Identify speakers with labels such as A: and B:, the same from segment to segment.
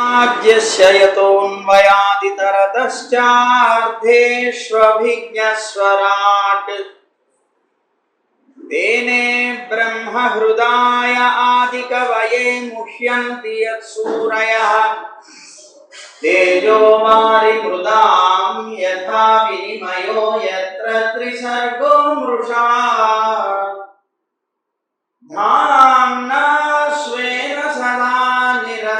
A: आद्यस्य यतोऽन्वयादितरतश्चार्धेष्वभिज्ञस्वराट् तेने ब्रह्महृदाय आदिकवये मुह्यन्ति यत्सूरयः तेजो वारिमृदां यथा विनिमयो यत्र त्रिसर्गो मृषा। धाम्ना स्वेन सदा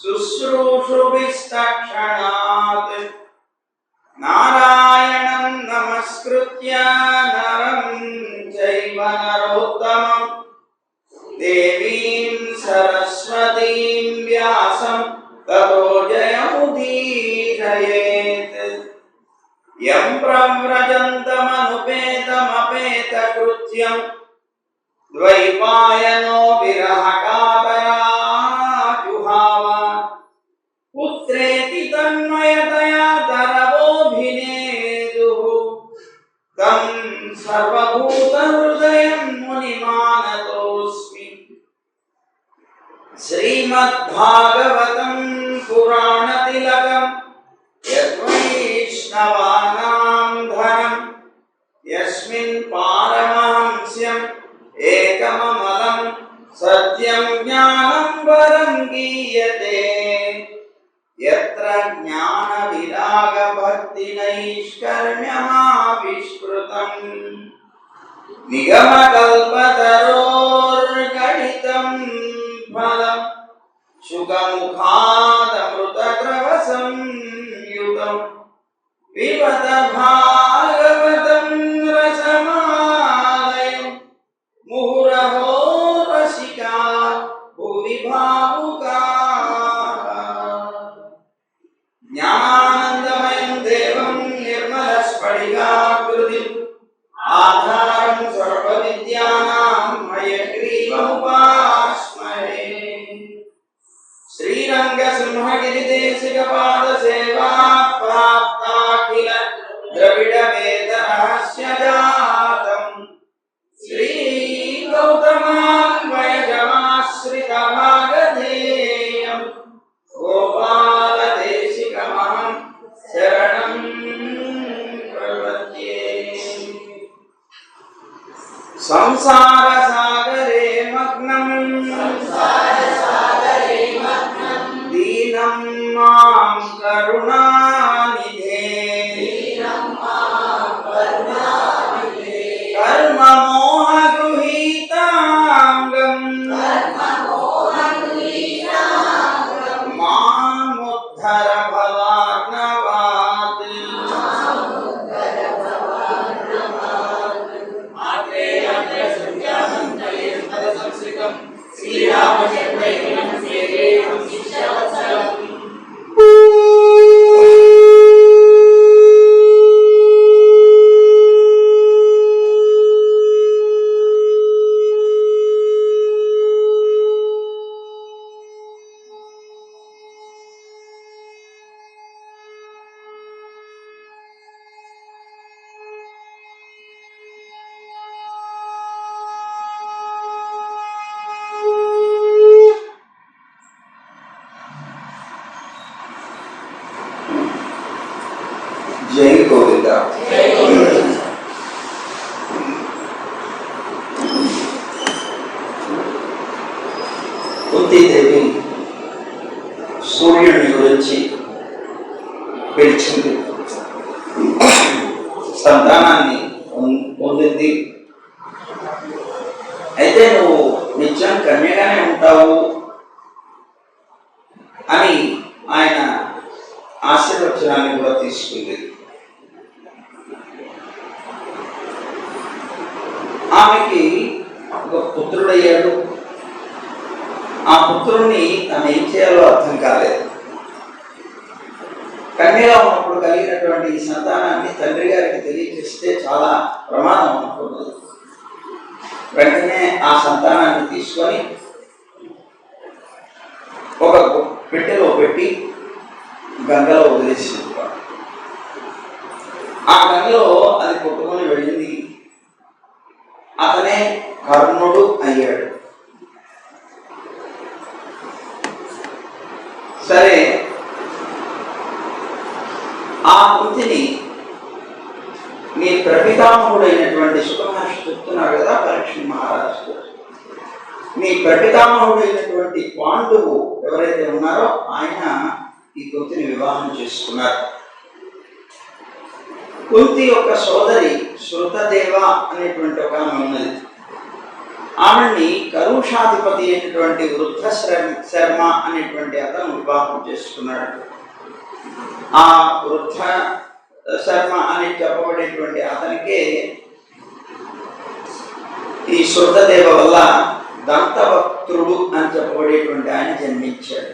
A: शुश्रूषुभिस्तक्षणात्। नारायणं नमस्कृत्य नरं चैव नरोत्तमम्। देवीं सरस्वतीं व्यासं ततो जयमुदीरयेत्। यं प्रव्रजन्तमनुपेतमपेतकृत्यं द्वैपायनो विरहकातराजुहाव श्रीमद्भागवतं पुराणतिलकम् यद्वैष्णवानां धनं यस्मिन् पारमहंस्यम् एकममलं सत्यं ज्ञानं वरं गीयते। यत्र ज्ञानविरागभक्तिनैष्कर्म्यमाविष्कृतम्। निगमकल्पतरोर्गणितं खात मृत द्रवसंयुतम् கருணா అయితే నువ్వు నిత్యం కన్యగానే ఉంటావు అని ఆయన ఆశీర్వచనాన్ని కూడా తీసుకుంది. ఆమెకి ఒక పుత్రుడయ్యాడు. ఆ పుత్రుడిని తను ఏం చేయాలో అర్థం కాలేదు. కన్యగా ఉన్నప్పుడు కలిగినటువంటి ఈ సంతానాన్ని తండ్రి గారికి తెలియజేస్తే చాలా ప్రమాదం అనుకున్నది. వెంటనే ఆ సంతానాన్ని తీసుకొని ఒక పెట్టెలో పెట్టి గంగలో వదిలేసింది. ఆ గంగలో అది కొట్టుకొని వెళ్ళింది. అతనే కర్ణుడు అయ్యాడు. సరే ఆ కుంతిని మీ ప్రపితామహుడైనటువంటి సుఖమహర్షి చెప్తున్నాడు కదా పరీక్ష మహారాజు. నీ ప్రపితామహుడైనటువంటి పాండువు ఎవరైతే ఉన్నారో ఆయన ఈ కుంతిని వివాహం చేసుకున్నారు. కుంతి యొక్క సోదరి శృతదేవ అనేటువంటి ఒక ఆమె ఉన్నది. ఆమెని కరుషాధిపతి అయినటువంటి వృద్ధ శర్మ అనేటువంటి అతను వివాహం చేసుకున్నాడు. ఆ వృద్ధ శర్మ అని చెప్పబడేటువంటి అతనికే ఈ శృతదేవ వల్ల దంతవక్తుడు అని చెప్పబడేటువంటి ఆయన జన్మించాడు.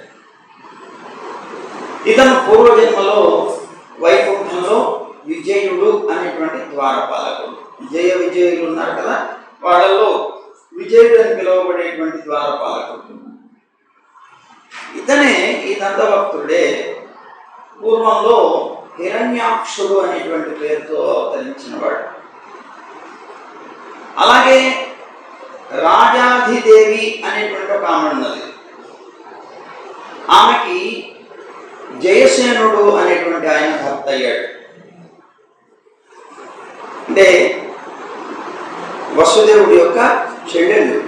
A: ఇతను పూర్వజన్మలో వైకుంఠంలో విజయుడు అనేటువంటి ద్వారపాలకుడు. విజయ విజయులు ఉన్నారు కదా వాళ్ళలో విజయుడు అని పిలువబడేటువంటి ద్వారపాలకుడు. ఇతనే ఈ దంతభక్తుడే పూర్వంలో హిరణ్యాక్షుడు అనేటువంటి పేరుతో అవతరించిన వాడు అలాగే రాజాధిదేవి అనేటువంటి ఒక ఆమె ఉన్నది. ఆమెకి జయసేనుడు అనేటువంటి ఆయన భర్త అయ్యాడు. అంటే వసుదేవుడి యొక్క చెల్లెలు.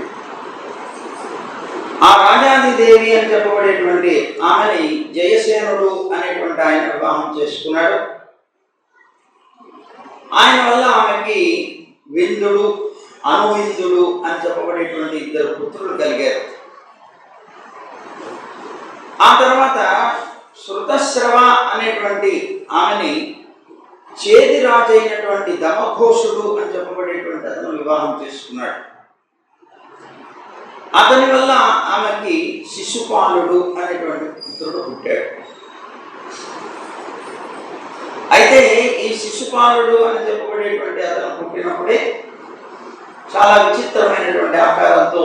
A: ఆ రాజాదిదేవి అని చెప్పబడేటువంటి ఆమెని జయసేనుడు అనేటువంటి ఆయన వివాహం చేసుకున్నాడు. ఆయన వల్ల ఆమెకి విందుడు అనువిందుడు అని చెప్పబడేటువంటి ఇద్దరు పుత్రులు కలిగారు. ఆ తర్వాత శృతశ్రవ అనేటువంటి ఆమెని చేతి రాజు అయినటువంటి దమఘోషుడు అని చెప్పబడేటువంటి అతను వివాహం చేసుకున్నాడు. అతని వల్ల ఆమెకి శిశుపాలుడు అనేటువంటి పుత్రుడు పుట్టాడు. అయితే ఈ శిశుపాలుడు అని చెప్పబడేటువంటి అతను పుట్టినప్పుడే చాలా విచిత్రమైనటువంటి ఆకారంతో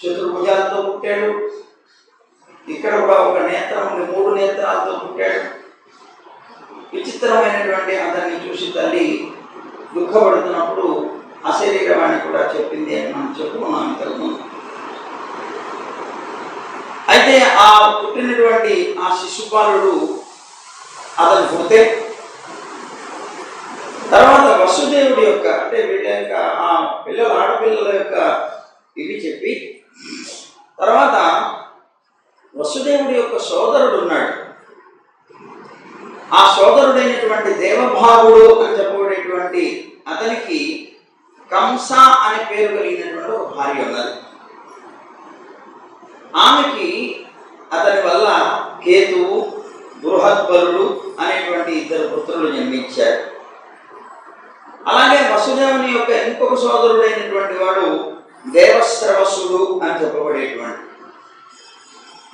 A: చతుర్భుజాలతో పుట్టాడు. ఇక్కడ కూడా ఒక నేత్రం మూడు నేత్రాలతో పుట్టాడు. విచిత్రమైనటువంటి అతన్ని చూసి తల్లి దుఃఖపడుతున్నప్పుడు అశరీరవాణి కూడా చెప్పింది అని మనం చెప్పుకున్నాం ఇంతకుముందు అయితే ఆ పుట్టినటువంటి ఆ శిశుపాలుడు అతను పుడితే వసుదేవుడి యొక్క అంటే వీళ్ళ యొక్క ఆ పిల్లల ఆడపిల్లల యొక్క ఇవి చెప్పి తర్వాత వసుదేవుడి యొక్క సోదరుడు ఉన్నాడు. ఆ సోదరుడైనటువంటి దేవభాగుడు అని చెప్పబడేటువంటి అతనికి కంస అనే పేరు కలిగినటువంటి ఒక భార్య ఉన్నది. ఆమెకి అతని వల్ల కేతువు బృహద్బలుడు అనేటువంటి ఇద్దరు పుత్రులు జన్మించారు. అలాగే వసుదేవుని యొక్క ఇంకొక సోదరుడైనటువంటి వాడు దేవశ్రవసుడు అని చెప్పబడేటువంటి.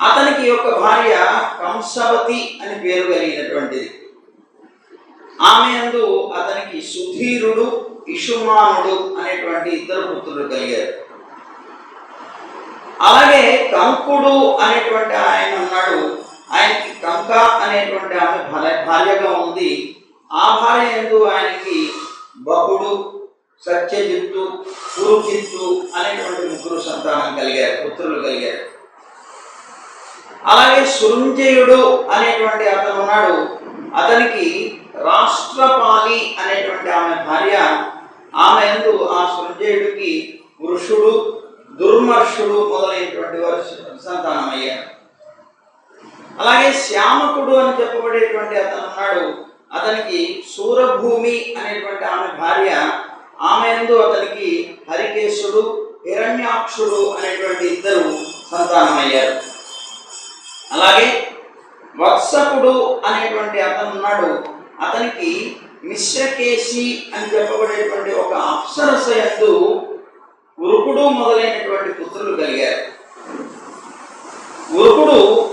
A: అతనికి యొక్క భార్య కంసవతి అని పేరు కలిగినటువంటిది. ఆమె యందు అతనికి సుధీరుడు ఇషుమానుడు అనేటువంటి ఇద్దరు పుత్రులు కలిగారు. అలాగే కంకుడు అనేటువంటి ఆయన ఉన్నాడు. ఆయనకి కంక అనేటువంటి ఆమె భార్యగా ఉంది. ఆ భార్య ఎందు ఆయనకి బహుడు సత్యజిత్తు పురుజిత్తు అనేటువంటి ముగ్గురు సంతానం కలిగారు పుత్రులు కలిగారు అలాగే సురుంజయుడు అనేటువంటి అతను ఉన్నాడు. అతనికి రాష్ట్రపాలి అనేటువంటి ఆమె భార్య ఆమె ఎందు ఆ సృంజయుడికి వృషుడు దుర్మర్షుడు మొదలైనటువంటి వారు సంతానం అయ్యారు అలాగే శ్యామకుడు అని చెప్పబడేటువంటి అతను ఉన్నాడు. అతనికి సూరభూమి అనేటువంటి ఆమె భార్య ఆమె ఎందు అతనికి హరికేశుడు హిరణ్యాక్షుడు అనేటువంటి ఇద్దరు సంతానమయ్యారు. అలాగే వత్సకుడు అనేటువంటి అతను ఉన్నాడు. అతనికి మిశ్రకేశి అని చెప్పబడేటువంటి ఒక అప్సరస ఎందు ఉరుకుడు మొదలైనటువంటి పుత్రులు కలిగారు. ఉరుకుడు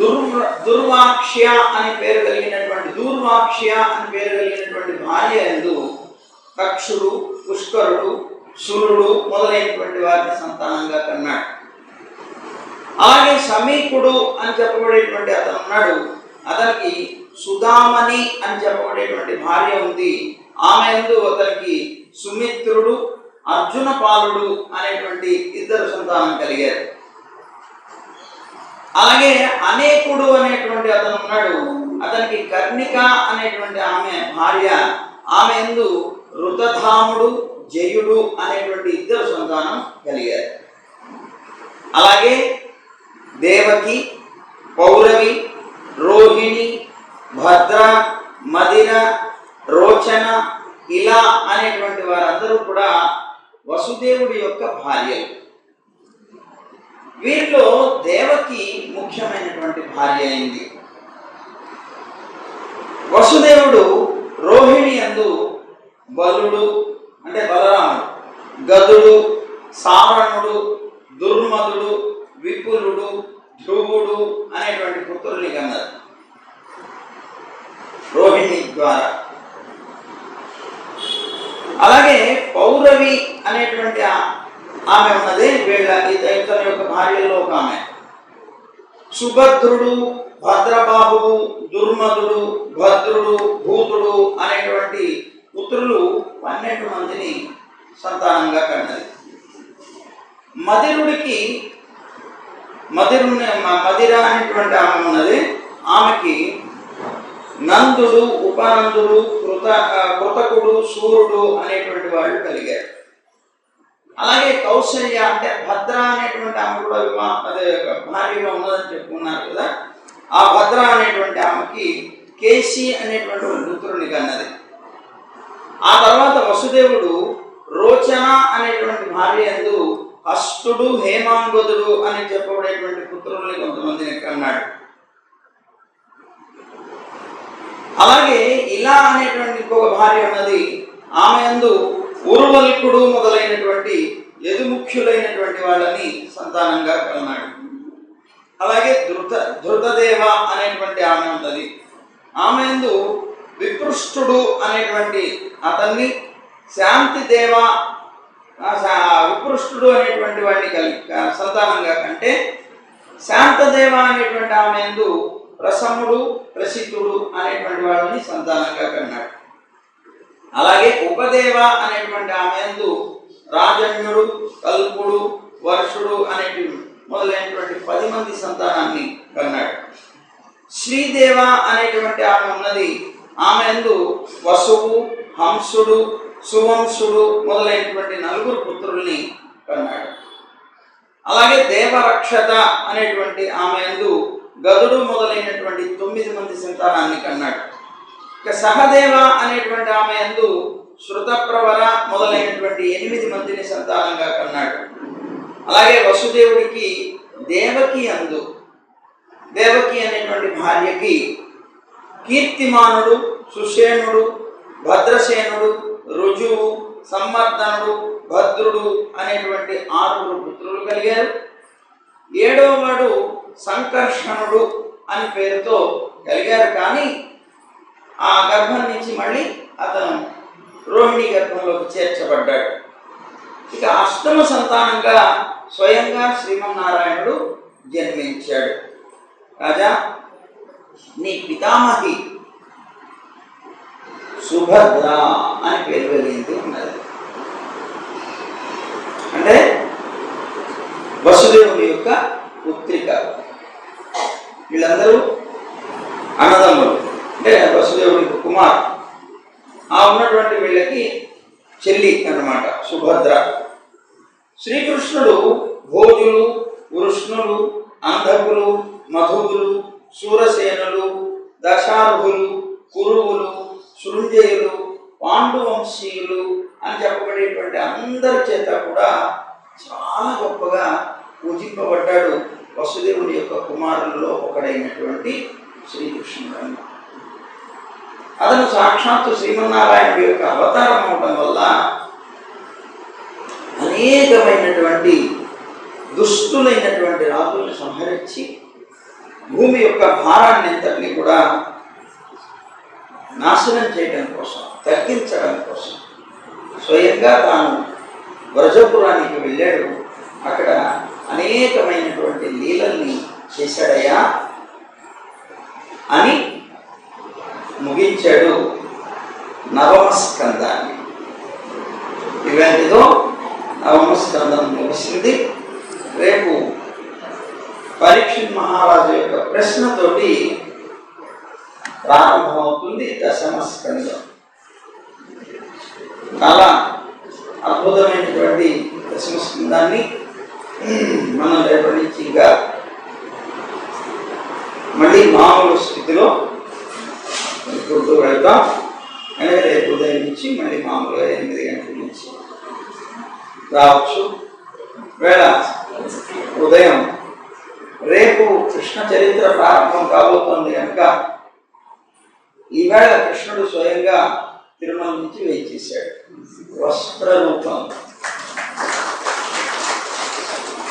A: దుర్వ దుర్వాక్ష్య అని పేరు కలిగినటువంటి దూర్వాక్ష్య అని పేరు కలిగినటువంటి భార్య ఎందు కక్షుడు పుష్కరుడు సురుడు మొదలైనటువంటి వారిని సంతానంగా కన్నాడు. అలాగే సమీకుడు అని చెప్పబడేటువంటి అతను ఉన్నాడు. అతనికి సుధామణి అని చెప్పబడేటువంటి భార్య ఉంది. ఆమె ఎందు అతనికి సుమిత్రుడు అర్జున పాలుడు అనేటువంటి ఇద్దరు సంతానం కలిగారు. అలాగే అనేకుడు అనేటువంటి అతను ఉన్నాడు. అతనికి కర్ణిక అనేటువంటి ఆమె భార్య. ఆమె ఎందు రుతధాముడు జయుడు అనేటువంటి ఇద్దరు సంతానం కలిగారు. అలాగే దేవకి పౌరవి రోహిణి భద్ర మదిర రోచన ఇలా అనేటువంటి వారందరూ కూడా వసుదేవుడి యొక్క భార్యలు. వీరిలో దేవకి ముఖ్యమైనటువంటి భార్య అయింది. వసుదేవుడు రోహిణి అందు బలుడు అంటే బలరాముడు గదుడు సారణుడు దుర్మదుడు విపులుడు ధ్రువుడు అనేటువంటి పుత్రుల్ని కన్నారు రోహిణి ద్వారా. అలాగే పౌరవి అనేటువంటి ఆమె ఉన్నది వీళ్ళ ఇతని యొక్క భార్యల్లో ఒక ఆమె. సుభద్రుడు భద్రబాహువు దుర్మధుడు భద్రుడు భూతుడు అనేటువంటి పుత్రులు పన్నెండు మందిని సంతానంగా కన్నది. మదిరుడికి మదిరు మదిర అనేటువంటి ఆమె ఉన్నది. ఆమెకి నందుడు ఉపనందుడు కృత కృతకుడు సూర్యుడు అనేటువంటి వాళ్ళు కలిగారు. అలాగే కౌశల్య అంటే భద్ర అనేటువంటి ఆమె కూడా వివాహ అదే భార్యగా ఉన్నదని చెప్పుకున్నారు కదా. ఆ భద్ర అనేటువంటి ఆమెకి కేసి అనేటువంటి ఒక పుత్రుని కన్నది. ఆ తర్వాత వసుదేవుడు రోచన అనేటువంటి భార్య ఎందు హస్తుడు హేమాంగదుడు అని చెప్పబడేటువంటి పుత్రుల్ని కొంతమందిని కన్నాడు. అలాగే ఇలా అనేటువంటి ఇంకొక భార్య ఉన్నది. ఆమె యందు ఊర్వల్కుడు మొదలైనటువంటి యదుముఖ్యులైనటువంటి వాళ్ళని సంతానంగా కన్నాడు. అలాగే ధృత ధృతదేవ అనేటువంటి ఆమె ఉన్నది ఆమె యందు విపృష్టుడు అనేటువంటి అతన్ని శాంతి దేవ ఆ విపృష్టుడు అనేటువంటి వాడిని కలిగి సంతానంగా కంటే శాంతదేవ అనేటువంటి ఆమె ఎందు ప్రసముడు ప్రసిద్ధుడు అనేటువంటి వాళ్ళని సంతానంగా కన్నాడు. అలాగే ఉపదేవ అనేటువంటి ఆమె యందు రాజన్యుడు కల్పుడు వర్షుడు అనేటి మొదలైనటువంటి పది మంది సంతానాన్ని కన్నాడు. శ్రీదేవ అనేటువంటి ఆమె ఉన్నది ఆమె యందు వసువు హంసుడు సువంశుడు మొదలైనటువంటి నలుగురు పుత్రుల్ని కన్నాడు. అలాగే దేవరక్షత అనేటువంటి ఆమె యందు గదుడు మొదలైనటువంటి తొమ్మిది మంది సంతానాన్ని కన్నాడు. ఇక సహదేవ అనేటువంటి ఆమె యందు శృతప్రవర మొదలైనటువంటి ఎనిమిది మందిని సంతానంగా కన్నాడు. అలాగే వసుదేవుడికి దేవకి అందు దేవకి అనేటువంటి భార్యకి కీర్తిమానుడు సుషేణుడు భద్రసేనుడు రుజువు సంవర్ధనుడు భద్రుడు అనేటువంటి ఆరుగురు పుత్రులు కలిగారు. ఏడవవాడు సంకర్షణుడు అని పేరుతో కలిగారు. కానీ ఆ గర్భం నుంచి మళ్ళీ అతను రోహిణి గర్భంలోకి చేర్చబడ్డాడు. ఇక అష్టమ సంతానంగా స్వయంగా శ్రీమన్నారాయణుడు జన్మించాడు. రాజా నీ పితామహి సుభద్ర అని పేరు వెళ్ళింది ఉన్నది. అంటే వసుదేవుని యొక్క పుత్రిక. వీళ్ళందరూ అంటే వసుదేవుడి కుమార్. ఆ ఉన్నటువంటి వీళ్ళకి చెల్లి అన్నమాట సుభద్ర. శ్రీకృష్ణుడు భోజులు వృష్ణులు అంధకులు మధువులు సూరసేనులు దశార్హులు కురువులు సృంజయులు పాండువంశీయులు అని చెప్పబడేటువంటి అందరి చేత కూడా చాలా గొప్పగా పూజింపబడ్డాడు వసుదేవుడి యొక్క కుమారులలో ఒకడైనటువంటి శ్రీకృష్ణుడు అన్నమాట. అతను సాక్షాత్తు శ్రీమన్నారాయణుడి యొక్క అవతారం అవడం వల్ల అనేకమైనటువంటి దుష్టులైనటువంటి రాజుల్ని సంహరించి భూమి యొక్క భారాన్ని అంతటినీ కూడా నాశనం చేయడం కోసం తగ్గించడం కోసం స్వయంగా తాను వ్రజపురానికి వెళ్ళాడు. అక్కడ అనేకమైనటువంటి లీలల్ని చేశాడయ్యా అని ముగించాడు నవమ స్కందాన్ని. ఇవాటితో నవమ స్కందం ముగిసింది. రేపు పరీక్షిత్ మహారాజు యొక్క ప్రశ్నతోటి ప్రారంభమవుతుంది దశమ స్కందం. చాలా అద్భుతమైనటువంటి దశమ స్కందాన్ని మనం రేపటి నుంచి ఇంకా మళ్ళీ మామూలు స్థితిలో గుర్తు వెళ్తాం రేపు ఉదయం నుంచి మళ్ళీ మామూలుగా ఎనిమిది గంటల నుంచి. రావచ్చు. వేళ ఉదయం. రేపు కృష్ణ చరిత్ర ప్రారంభం కాబోతోంది కనుక ఈవేళ కృష్ణుడు స్వయంగా తిరుమల నుంచి వేచేశాడు వస్త్ర రూపం.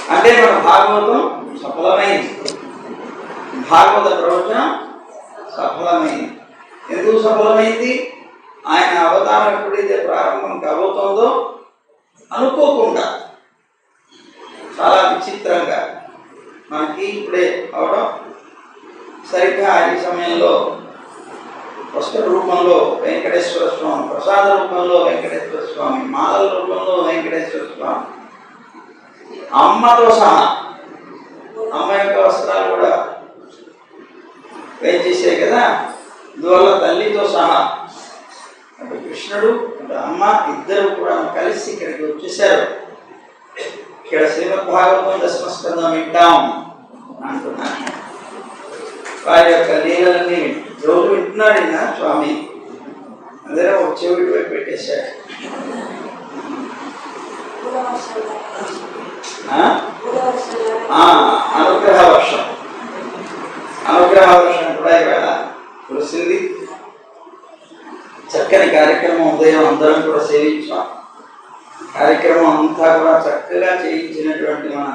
A: అంటే మన భాగవతం సఫలమైంది. భాగవత ప్రవచనం సఫలమైంది. ఎందుకు సఫలమైంది? ఆయన అవతారం ఎప్పుడైతే ప్రారంభం కలుగుతుందో అనుకోకుండా. చాలా విచిత్రంగా మనకి ఇప్పుడే అవడం సరిగ్గా ఈ సమయంలో వస్త్ర రూపంలో వెంకటేశ్వర స్వామి ప్రసాద రూపంలో వెంకటేశ్వర స్వామి మాలల రూపంలో వెంకటేశ్వర స్వామి. అమ్మతో సహా అమ్మ యొక్క వస్త్రాలు కూడా వేచేసాయి కదా. అందువల్ల తల్లితో సహా అంటే కృష్ణుడు అంటే అమ్మ ఇద్దరు కూడా కలిసి ఇక్కడికి వచ్చేసారు ఇక్కడ శ్రీమద్ భాగవతం దశమస్కందం వింటాం అంటున్నాను వారి యొక్క లీలలని రోజు వింటున్నాడు ఈయన స్వామి. అందరూ ఒక చెవిటి వైపు పెట్టేశాడు ఆ? ఆ, అనుగ్రహ వర్షం. అనుగ్రహ వర్షం కూడా ఇవాళ కురిసింది. చక్కని కార్యక్రమం ఉదయం అందరం కూడా సేవించాం. కార్యక్రమం అంతా కూడా చక్కగా చేయించినటువంటి మన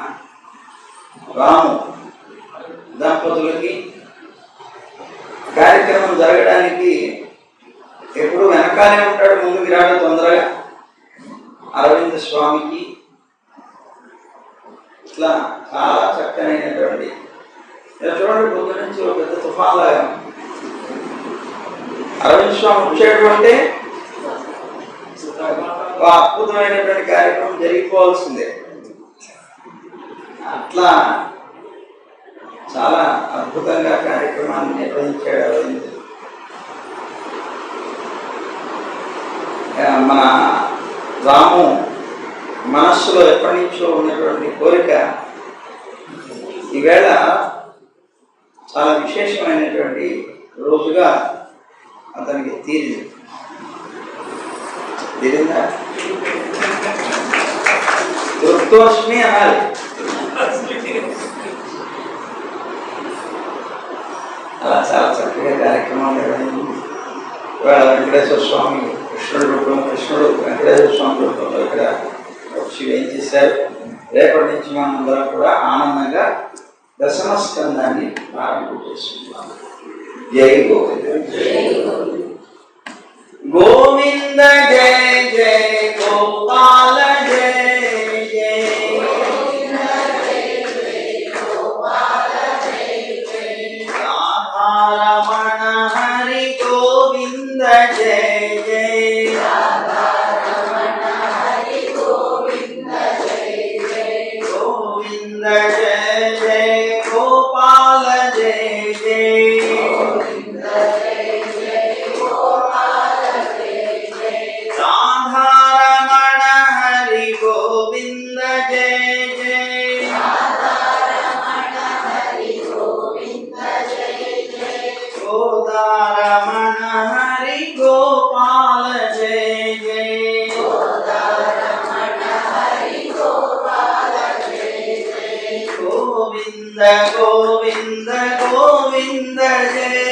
A: రాము దంపతులకి కార్యక్రమం జరగడానికి ఎప్పుడు వెనకాలే ఉంటాడు ముందుకు రాడు తొందరగా. అరవింద్ స్వామికి ఇట్లా చాలా చక్కనైనటువంటి చూడండి పొద్దు నుంచి ఒక పెద్ద తుఫాన్ లాగా ఉంది. అరవింద్ స్వామి వచ్చాడు అంటే ఒక అద్భుతమైనటువంటి కార్యక్రమం జరిగిపోవాల్సిందే. అట్లా చాలా అద్భుతంగా కార్యక్రమాన్ని నిర్వహించాడు అరవింద్. మన రాము మనస్సులో ఎప్పటి నుంచో ఉన్నటువంటి కోరిక ఈవేళ చాలా విశేషమైనటువంటి రోజుగా అతనికి తీరి తీరిందా తృప్తోష్మి అనాలి. అలా చాలా చక్కగా కార్యక్రమం ఇవాళ వెంకటేశ్వర స్వామి కృష్ణుడు రూపం కృష్ణుడు వెంకటేశ్వర స్వామి రూపంలో ఇక్కడ వచ్చి ఏం చేశారు? రేపటి నుంచి మనం కూడా ఆనందంగా దశమస్కందాన్ని ప్రారంభం చేసుకుంటాం जय गोविंद गोविंद जय जय गोपाल जय जय राधा கோவிந்த கோவிந்த கோவிந்த ஜெய